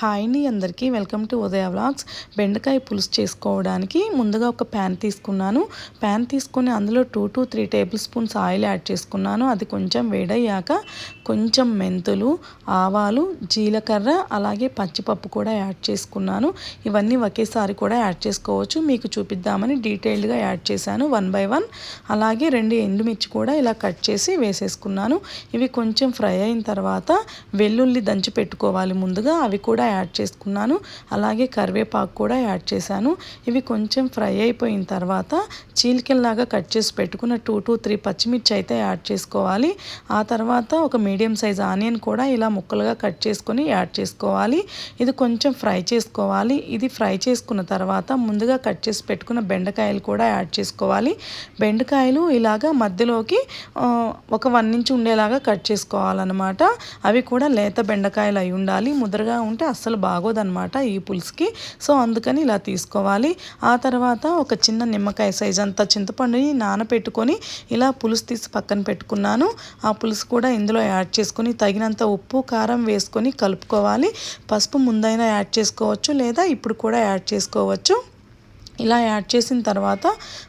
Hi అండి అందరికీ. Welcome to Udaya vlogs. బెండకాయ పులుసు చేసుకోవడానికి ముందుగా ఒక ప్యాన్ తీసుకున్నాను. ప్యాన్ తీసుకొని అందులో two to three tablespoons oil add చేసుకున్నాను. అది కొంచెం వేడయ్యాక కొంచెం మెంతులు ఆవాలు జీలకర్ర అలాగే పచ్చిపప్పు కూడా యాడ్ చేసుకున్నాను. ఇవన్నీ ఒకేసారి కూడా యాడ్ చేసుకోవచ్చు. మీకు చూపిద్దామని డీటెయిల్డ్గా యాడ్ చేశాను వన్ బై వన్. అలాగే రెండు ఎండుమిర్చి కూడా ఇలా కట్ చేసి వేసేసుకున్నాను. ఇవి కొంచెం ఫ్రై అయిన తర్వాత వెల్లుల్లి దంచి పెట్టుకోవాలి ముందుగా. అవి కూడా యాడ్ చేసుకున్నాను. అలాగే కరివేపాకు కూడా యాడ్ చేశాను. ఇవి కొంచెం ఫ్రై అయిపోయిన తర్వాత చీలికల్లాగా కట్ చేసి పెట్టుకున్న టూ టూ త్రీ పచ్చిమిర్చి అయితే యాడ్ చేసుకోవాలి. ఆ తర్వాత ఒక మీడియం సైజ్ ఆనియన్ కూడా ఇలా ముక్కలుగా కట్ చేసుకొని యాడ్ చేసుకోవాలి. ఇది కొంచెం ఫ్రై చేసుకోవాలి. ఇది ఫ్రై చేసుకున్న తర్వాత ముందుగా కట్ చేసి పెట్టుకున్న బెండకాయలు కూడా యాడ్ చేసుకోవాలి. బెండకాయలు ఇలాగా మధ్యలోకి ఒక వన్ ఇంచ్ ఉండేలాగా కట్ చేసుకోవాలన్నమాట. అవి కూడా లేత బెండకాయలు అయి ఉండాలి. ముద్రగా ఉంటే అస్సలు బాగోదన్నమాట ఈ పులుసుకి. సో అందుకని ఇలా తీసుకోవాలి. ఆ తర్వాత ఒక చిన్న నిమ్మకాయ సైజ్ అంత చింతపండుని నానపెట్టుకొని ఇలా పులుసు తీసి పక్కన పెట్టుకున్నాను. ఆ పులుసు కూడా ఇందులో యాడ్ చేసుకొని తగినంత ఉప్పు కారం వేసుకొని కలుపుకోవాలి. పసుపు ముందైనా యాడ్ చేసుకోవచ్చు లేదా ఇప్పుడు కూడా యాడ్ చేసుకోవచ్చు. ఇలా యాడ్ చేసిన తర్వాత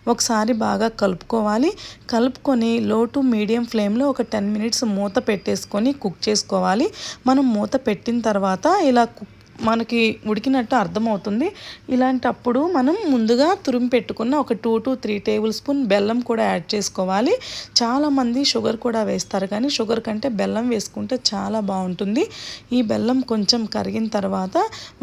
ఒకసారి బాగా కలుపుకోవాలి. కలుపుకొని లో టు మీడియం ఫ్లేమ్లో ఒక టెన్ మినిట్స్ మూత పెట్టేసుకొని కుక్ చేసుకోవాలి. మనం మూత పెట్టిన తర్వాత ఇలా కుక్ మనకి ఉడికినట్టు అర్థమవుతుంది. ఇలాంటప్పుడు మనం ముందుగా తురిమి పెట్టుకున్న ఒక two to three tablespoon బెల్లం కూడా యాడ్ చేసుకోవాలి. చాలామంది షుగర్ కూడా వేస్తారు కానీ షుగర్ కంటే బెల్లం వేసుకుంటే చాలా బాగుంటుంది. ఈ బెల్లం కొంచెం కరిగిన తర్వాత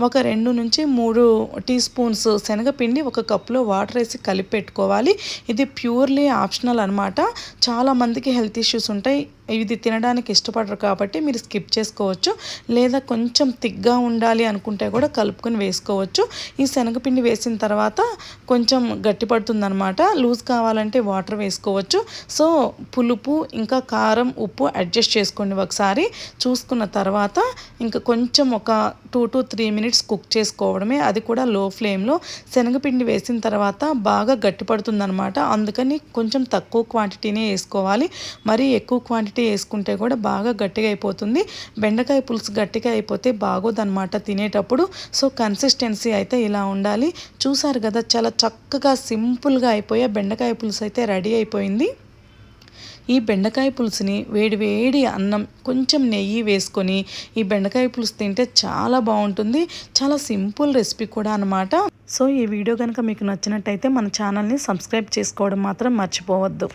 ఒక రెండు నుంచి మూడు టీ స్పూన్స్ శనగపిండి ఒక కప్లో వాటర్ వేసి కలిపి పెట్టుకోవాలి. ఇది ప్యూర్లీ ఆప్షనల్ అనమాట చాలామందికి హెల్త్ ఇష్యూస్ ఉంటాయి. ఇది తినడానికి ఇష్టపడరు కాబట్టి మీరు స్కిప్ చేసుకోవచ్చు. లేదా కొంచెం తిగ్గా ఉండాలి అనుకుంటే కూడా కలుపుకొని వేసుకోవచ్చు. ఈ శనగపిండి వేసిన తర్వాత కొంచెం గట్టి పడుతుందనమాట లూజ్ కావాలంటే వాటర్ వేసుకోవచ్చు. సో పులుపు ఇంకా కారం ఉప్పు అడ్జస్ట్ చేసుకోండి ఒకసారి. చూసుకున్న తర్వాత ఇంకా కొంచెం ఒక two to three minutes cook చేసుకోవడమే. అది కూడా లో ఫ్లేమ్లో. శనగపిండి వేసిన తర్వాత బాగా గట్టి పడుతుందనమాట అందుకని కొంచెం తక్కువ క్వాంటిటీనే వేసుకోవాలి. మరీ ఎక్కువ క్వాంటిటీ క్వాంటిటీ వేసుకుంటే కూడా బాగా గట్టిగా అయిపోతుంది. బెండకాయ పులుసు గట్టిగా అయిపోతే బాగోదన్నమాట తినేటప్పుడు. సో కన్సిస్టెన్సీ అయితే ఇలా ఉండాలి. చూసారు కదా చాలా చక్కగా సింపుల్గా అయిపోయే బెండకాయ పులుసు అయితే రెడీ అయిపోయింది. ఈ బెండకాయ పులుసుని వేడి వేడి అన్నం కొంచెం నెయ్యి వేసుకొని ఈ బెండకాయ పులుసు తింటే చాలా బాగుంటుంది. చాలా సింపుల్ రెసిపీ కూడా అనమాట సో ఈ వీడియో కనుక మీకు నచ్చినట్టయితే మన ఛానల్ని సబ్స్క్రైబ్ చేసుకోవడం మాత్రం మర్చిపోవద్దు.